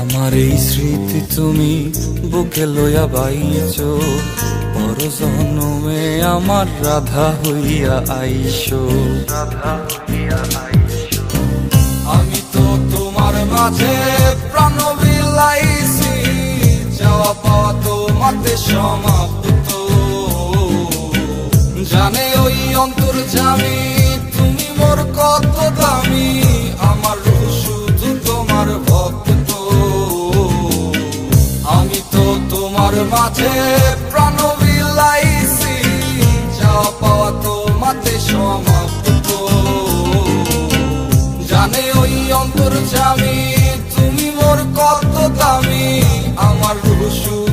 আমার এই স্মৃতি তুমি বুকে লইয়া বাইছ পর জন্মে আমার রাধা হইয়া আইসো। রাধা হইয়া আইসো। আমি তো তোমার মাঝে প্রাণ বিলাইছি, যাওয়া পাওয়া তোমাতে সমাপ্ত। জানে ওই অন্তর জামি তুমি মোর কত মাঝে প্রাণ বিলাইছি যাওয়া পাওয়া তোমাতে সমাপ্ত। জানে ওই অন্তর জামি তুমি মোর কত দামি, আমার ভক্ত